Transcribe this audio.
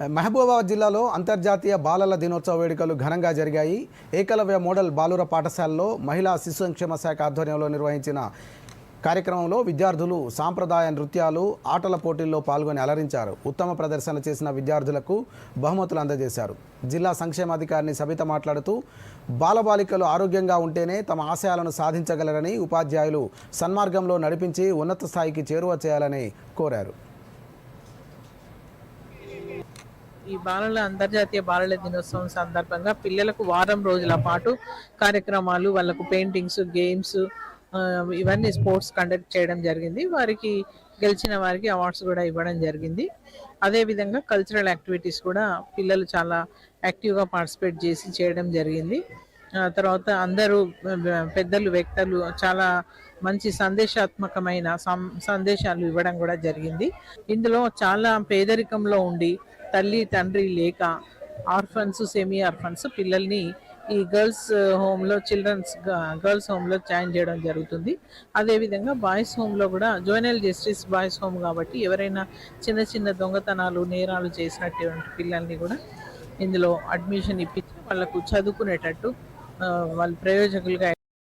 మహబూబాబాద్ జిల్లాలో అంతర్జాతీయ బాలల దినోత్సవ వేడుకలు ఘనంగా జరిగాయి. ఏకలవ్య మోడల్ బాలుర పాఠశాలలో మహిళా శిశు సంక్షేమ శాఖ ఆధ్వర్యంలో నిర్వహించిన కార్యక్రమంలో విద్యార్థులు సాంప్రదాయ నృత్యాలు ఆటల పోటీల్లో పాల్గొని అలరించారు. ఉత్తమ ప్రదర్శన చేసిన విద్యార్థులకు బహుమతులు అందజేశారు. జిల్లా సంక్షేమాధికారిని సబిత మాట్లాడుతూ బాలబాలికలు ఆరోగ్యంగా ఉంటేనే తమ ఆశయాలను సాధించగలరని ఉపాధ్యాయులు సన్మార్గంలో నడిపించి ఉన్నత స్థాయికి చేరువ చేయాలని కోరారు. ఈ బాలల అంతర్జాతీయ బాలల దినోత్సవం సందర్భంగా పిల్లలకు వారం రోజుల పాటు కార్యక్రమాలు వాళ్ళకు పెయింటింగ్స్ గేమ్స్ ఇవన్నీ స్పోర్ట్స్ కండక్ట్ చేయడం జరిగింది. వారికి గెలిచిన వారికి అవార్డ్స్ కూడా ఇవ్వడం జరిగింది. అదేవిధంగా కల్చరల్ యాక్టివిటీస్ కూడా పిల్లలు చాలా యాక్టివ్గా పార్టిసిపేట్ చేసి చేయడం జరిగింది. తర్వాత అందరూ పెద్దలు వ్యక్తులు చాలా మంచి సందేశాత్మకమైన సం- సందేశాలు ఇవ్వడం కూడా జరిగింది. ఇందులో చాలా పేదరికంలో ఉండి తల్లి తండ్రి లేక ఆర్ఫన్స్ సెమీ ఆర్ఫన్స్ పిల్లల్ని ఈ గర్ల్స్ హోమ్లో చిల్డ్రన్స్ గర్ల్స్ హోమ్లో జాయిన్ చేయడం జరుగుతుంది. అదేవిధంగా బాయ్స్ హోమ్లో కూడా జోనల్ జస్టిస్ బాయ్స్ హోమ్ కాబట్టి ఎవరైనా చిన్న చిన్న దొంగతనాలు నేరాలు చేసినటువంటి పిల్లల్ని కూడా ఇందులో అడ్మిషన్ ఇప్పించి వాళ్ళకు చదువుకునేటట్టు వాళ్ళు ప్రయోజకులుగా